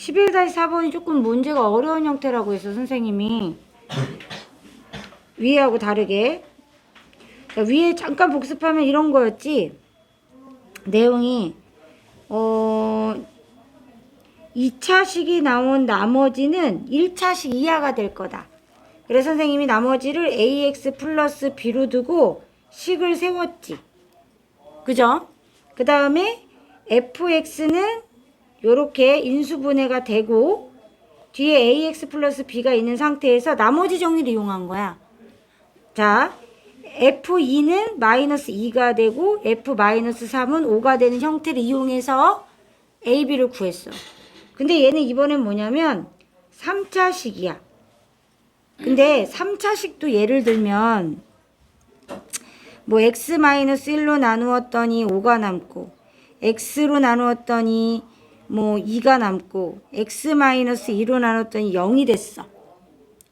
11-4번이 조금 문제가 어려운 형태라고 해서 선생님이 위에하고 다르게 자, 위에 잠깐 복습하면 이런 거였지 내용이 어 2차식이 나온 나머지는 1차식 이하가 될 거다. 그래서 선생님이 나머지를 ax 플러스 b로 두고 식을 세웠지. 그죠? 그 다음에 fx는 요렇게 인수분해가 되고 뒤에 ax 플러스 b가 있는 상태에서 나머지 정리를 이용한 거야. 자, f2는 마이너스 2가 되고 f 마이너스 3은 5가 되는 형태를 이용해서 ab를 구했어. 근데 얘는 이번엔 뭐냐면 3차식이야. 근데 3차식도 예를 들면 뭐 x 마이너스 1로 나누었더니 5가 남고 x로 나누었더니 뭐 2가 남고 x 마이너스 2로 나눴더니 0이 됐어.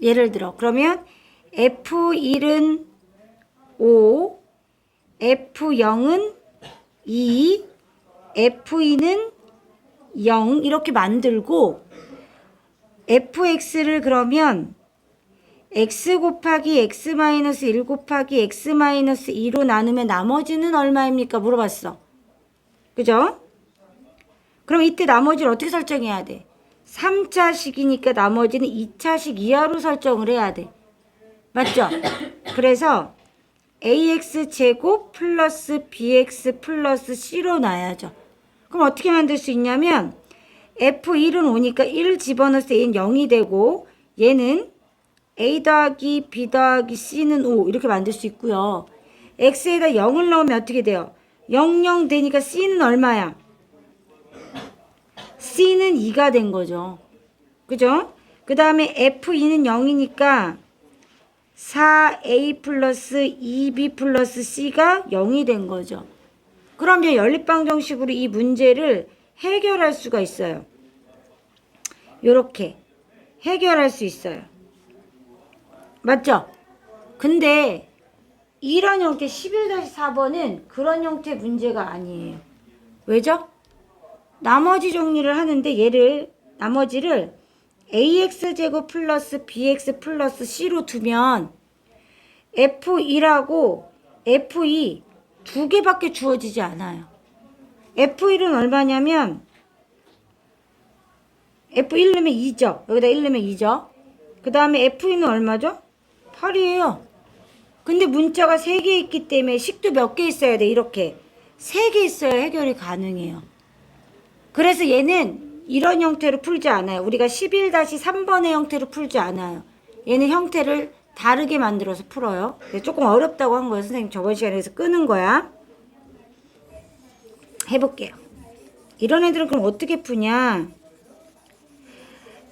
예를 들어 그러면 f1은 5, f0은 2, f2는 0 이렇게 만들고 fx를 그러면 x 곱하기 x 마이너스 1 곱하기 x 마이너스 2로 나누면 나머지는 얼마입니까? 물어봤어. 그죠? 그럼 이때 나머지를 어떻게 설정해야 돼? 3차식이니까 나머지는 2차식 이하로 설정을 해야 돼. 맞죠? 그래서 ax 제곱 플러스 bx 플러스 c로 놔야죠. 그럼 어떻게 만들 수 있냐면 f1은 5니까 1 집어넣어서 얘는 0이 되고 얘는 a 더하기 b 더하기 c는 5 이렇게 만들 수 있고요. x에다 0을 넣으면 어떻게 돼요? 0, 0 되니까 c는 얼마야? C는 2가 된 거죠. 그죠? 그 다음에 f2는 0이니까 4a 플러스 2b 플러스 c가 0이 된 거죠. 그러면 연립방정식으로 이 문제를 해결할 수가 있어요. 요렇게 해결할 수 있어요. 맞죠? 근데 이런 형태 11-4번은 그런 형태 문제가 아니에요. 왜죠? 나머지 정리를 하는데 얘를 나머지를 ax제곱 플러스 bx 플러스 c로 두면 f1하고 f2 두 개밖에 주어지지 않아요. f1은 얼마냐면 f1 넣으면 2죠. 여기다 1 넣으면 2죠. 그 다음에 f2는 얼마죠? 8이에요. 근데 문자가 3개 있기 때문에 식도 몇 개 있어야 돼. 이렇게. 3개 있어야 해결이 가능해요. 그래서 얘는 이런 형태로 풀지 않아요. 우리가 11-3번의 형태로 풀지 않아요. 얘는 형태를 다르게 만들어서 풀어요. 조금 어렵다고 한 거예요. 선생님 저번 시간에 서 끄는 거야. 해볼게요. 이런 애들은 그럼 어떻게 푸냐?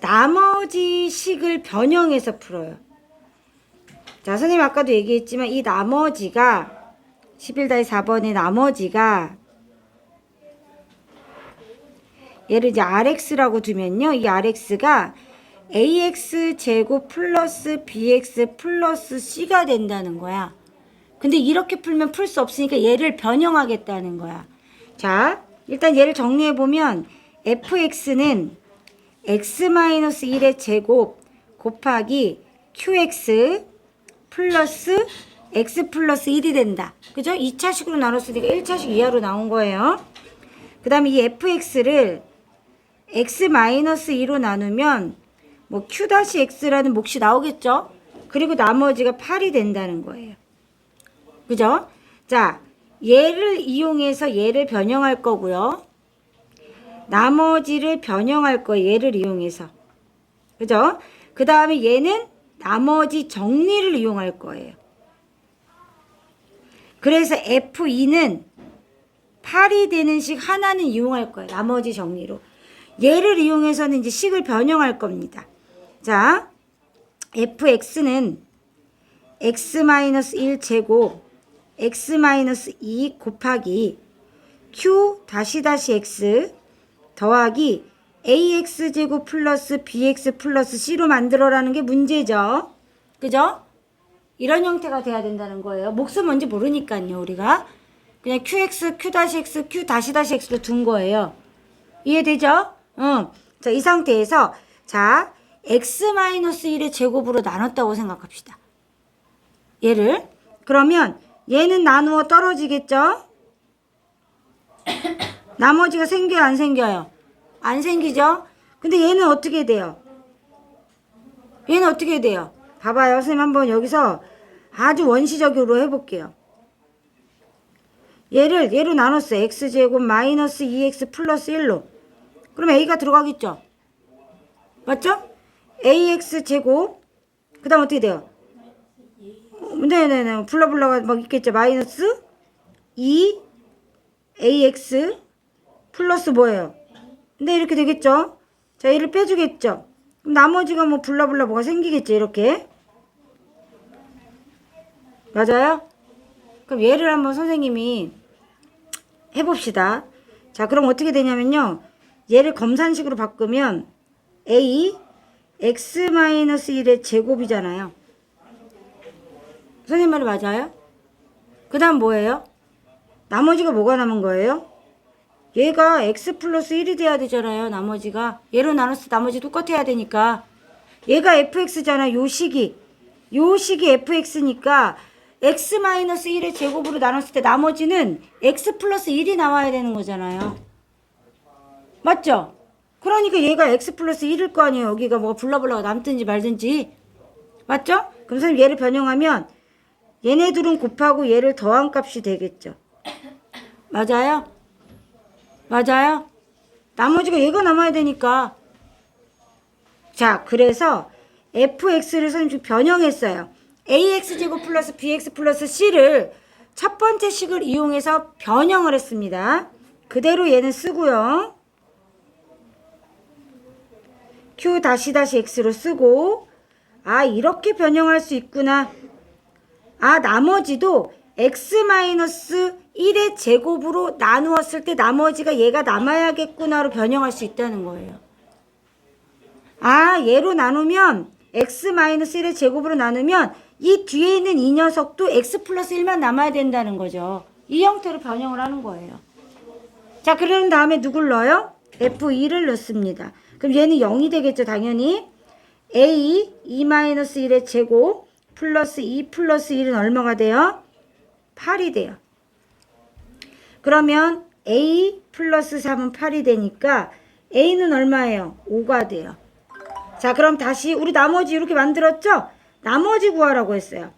나머지 식을 변형해서 풀어요. 자, 선생님 아까도 얘기했지만 이 나머지가 11-4번의 나머지가 얘를 이제 rx라고 두면요. 이 rx가 ax 제곱 플러스 bx 플러스 c가 된다는 거야. 근데 이렇게 풀면 풀 수 없으니까 얘를 변형하겠다는 거야. 자, 일단 얘를 정리해 보면 fx는 x-1의 제곱 곱하기 qx 플러스 x 플러스 1이 된다. 그죠? 2차식으로 나눴으니까 1차식 이하로 나온 거예요. 그 다음에 이 fx를 x-2로 나누면 뭐 q-x라는 몫이 나오겠죠? 그리고 나머지가 8이 된다는 거예요. 그죠? 자, 얘를 이용해서 얘를 변형할 거고요. 나머지를 변형할 거예요. 얘를 이용해서. 그죠? 그 다음에 얘는 나머지 정리를 이용할 거예요. 그래서 F2는 8이 되는 식 하나는 이용할 거예요. 나머지 정리로. 얘를 이용해서는 이제 식을 변형할 겁니다. 자, fx는 x-1 제곱 x-2 곱하기 q 다시 다시 x 더하기 ax 제곱 플러스 bx 플러스 c로 만들어라는 게 문제죠. 그죠? 이런 형태가 돼야 된다는 거예요. 몫은 뭔지 모르니까요, 우리가. 그냥 qx, q 다시 x, q 다시 다시 x로 둔 거예요. 이해되죠? 어. 자, 이 상태에서 자, x-1의 제곱으로 나눴다고 생각합시다. 얘를 그러면 얘는 나누어 떨어지겠죠? 나머지가 생겨요, 안 생겨요? 안 생기죠? 근데 얘는 어떻게 돼요? 얘는 어떻게 돼요? 봐봐요. 선생님 한번 여기서 아주 원시적으로 해볼게요. 얘를 얘로 나눴어요. x제곱 마이너스 2x 플러스 1로. 그럼 a가 들어가겠죠? 맞죠? ax 제곱 그 다음 어떻게 돼요? 어, 네네네 불러불러가 막 있겠죠 마이너스 2 ax 플러스 뭐예요? 네 이렇게 되겠죠? 자 얘를 빼주겠죠? 그럼 나머지가 뭐 불러불러 뭐가 생기겠죠 이렇게 맞아요? 그럼 얘를 한번 선생님이 해봅시다. 자, 그럼 어떻게 되냐면요. 얘를 검산식으로 바꾸면 a x-1의 제곱이잖아요. 선생님 말이 맞아요? 그 다음 뭐예요? 나머지가 뭐가 남은 거예요? 얘가 x 플러스 1이 돼야 되잖아요. 나머지가. 얘로 나눴을 때 나머지 똑같아야 되니까. 얘가 fx잖아. 요 식이. 요 식이 fx니까 x-1의 제곱으로 나눴을 때 나머지는 x 플러스 1이 나와야 되는 거잖아요. 맞죠? 그러니까 얘가 x 플러스 1일 거 아니에요. 여기가 뭐가 불러불러가 남든지 말든지. 맞죠? 그럼 선생님 얘를 변형하면 얘네 둘은 곱하고 얘를 더한 값이 되겠죠. 맞아요? 맞아요? 나머지가 얘가 남아야 되니까. 자, 그래서 fx를 선생님 변형했어요. ax제곱 플러스 bx 플러스 c를 첫 번째 식을 이용해서 변형을 했습니다. 그대로 얘는 쓰고요. Q 다시 다시 x로 쓰고 아 이렇게 변형할 수 있구나. 아 나머지도 x 마이너스 1의 제곱으로 나누었을 때 나머지가 얘가 남아야겠구나로 변형할 수 있다는 거예요. 아 얘로 나누면 x 마이너스 1의 제곱으로 나누면 이 뒤에 있는 이 녀석도 x 플러스 1만 남아야 된다는 거죠. 이 형태로 변형을 하는 거예요. 자 그런 다음에 누굴 넣어요? f2를 넣습니다. 그럼 얘는 0이 되겠죠 당연히. a 2-1의 제곱 플러스 2 플러스 1은 얼마가 돼요? 8이 돼요. 그러면 a 플러스 3은 8이 되니까 a는 얼마예요? 5가 돼요. 자 그럼 다시 우리 나머지 이렇게 만들었죠? 나머지 구하라고 했어요.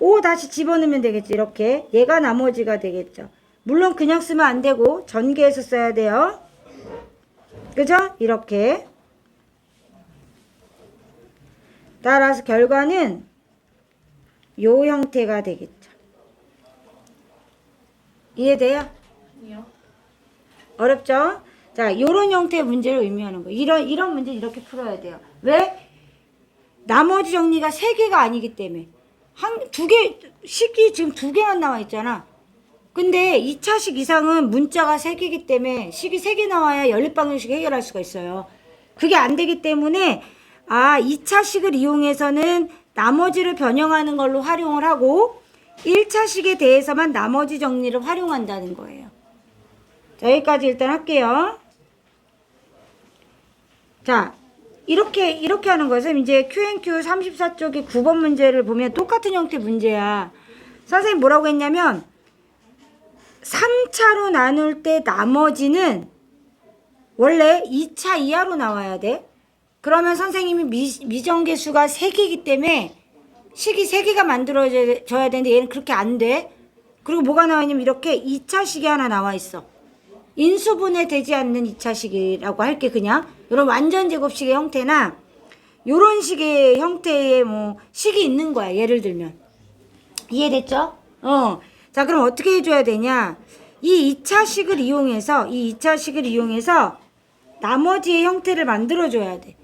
5 다시 집어넣으면 되겠죠. 이렇게 얘가 나머지가 되겠죠. 물론 그냥 쓰면 안 되고 전개해서 써야 돼요. 그죠? 이렇게 따라서 결과는 요 형태가 되겠죠. 이해돼요? 어렵죠? 자, 요런 형태의 문제를 의미하는 거예요. 이런, 이런 문제 이렇게 풀어야 돼요. 왜? 나머지 정리가 세 개가 아니기 때문에. 한, 두 개, 식이 지금 두 개만 나와 있잖아. 근데 2차식 이상은 문자가 세 개이기 때문에 식이 세개 나와야 연립방정식 해결할 수가 있어요. 그게 안 되기 때문에, 아, 2차식을 이용해서는 나머지를 변형하는 걸로 활용을 하고, 1차식에 대해서만 나머지 정리를 활용한다는 거예요. 자, 여기까지 일단 할게요. 자, 이렇게, 이렇게 하는. 선생님, 이제 Q&Q 34쪽의 9번 문제를 보면 똑같은 형태 문제야. 선생님 뭐라고 했냐면, 3차로 나눌 때 나머지는 원래 2차 이하로 나와야 돼. 그러면 선생님이 미, 미정계수가 3개이기 때문에 식이 3개가 만들어져야 되는데 얘는 그렇게 안 돼. 그리고 뭐가 나와 있냐면 이렇게 2차 식이 하나 나와 있어. 인수분해 되지 않는 2차 식이라고 할게 그냥. 이런 완전 제곱식의 형태나 요런 식의 형태의 뭐 식이 있는 거야. 예를 들면. 이해됐죠? 어. 자, 그럼 어떻게 해줘야 되냐? 이 2차식을 이용해서, 이 2차식을 이용해서 나머지의 형태를 만들어줘야 돼.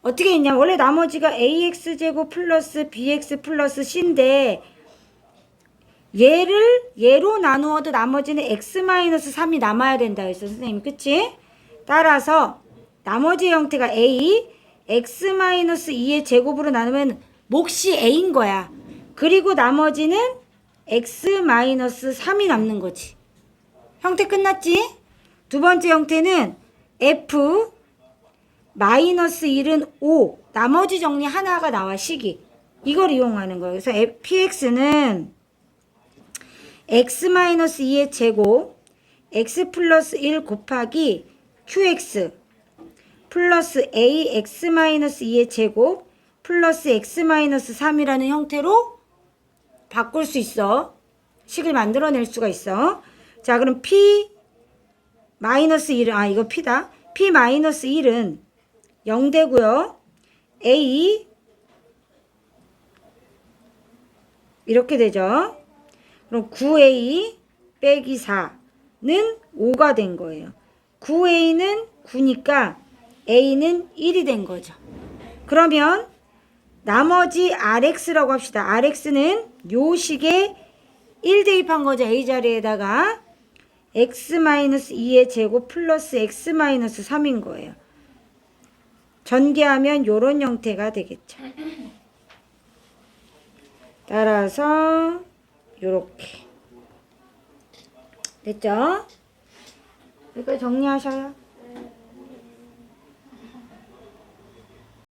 어떻게 했냐? 원래 나머지가 ax제곱 플러스 bx 플러스 c인데, 얘를 얘로 나누어도 나머지는 x-3이 남아야 된다 했어, 선생님. 그치? 따라서 나머지 형태가 a, x-2의 제곱으로 나누면 몫이 a인 거야. 그리고 나머지는 x-3이 남는 거지. 형태 끝났지? 두 번째 형태는 f 마이너스 1은 5. 나머지 정리 하나가 나와, 식이. 이걸 이용하는 거예요. 그래서 px는 x 마이너스 2의 제곱, x 플러스 1 곱하기 qx 플러스 ax 마이너스 2의 제곱 플러스 x 마이너스 3이라는 형태로 바꿀 수 있어. 식을 만들어낼 수가 있어. 자, 그럼 p 마이너스 1은 아 이거 p다. p 마이너스 1은 0 되고요. a 이렇게 되죠. 그럼 9a 빼기 4는 5가 된 거예요. 9a는 9니까 a는 1이 된 거죠. 그러면 나머지 rx라고 합시다. rx는 요 식에 1 대입한 거죠. a 자리에다가 x-2의 제곱 플러스 x-3인 거예요. 전개하면 요런 형태가 되겠죠. 따라서 요렇게 됐죠? 이거 정리하셔요.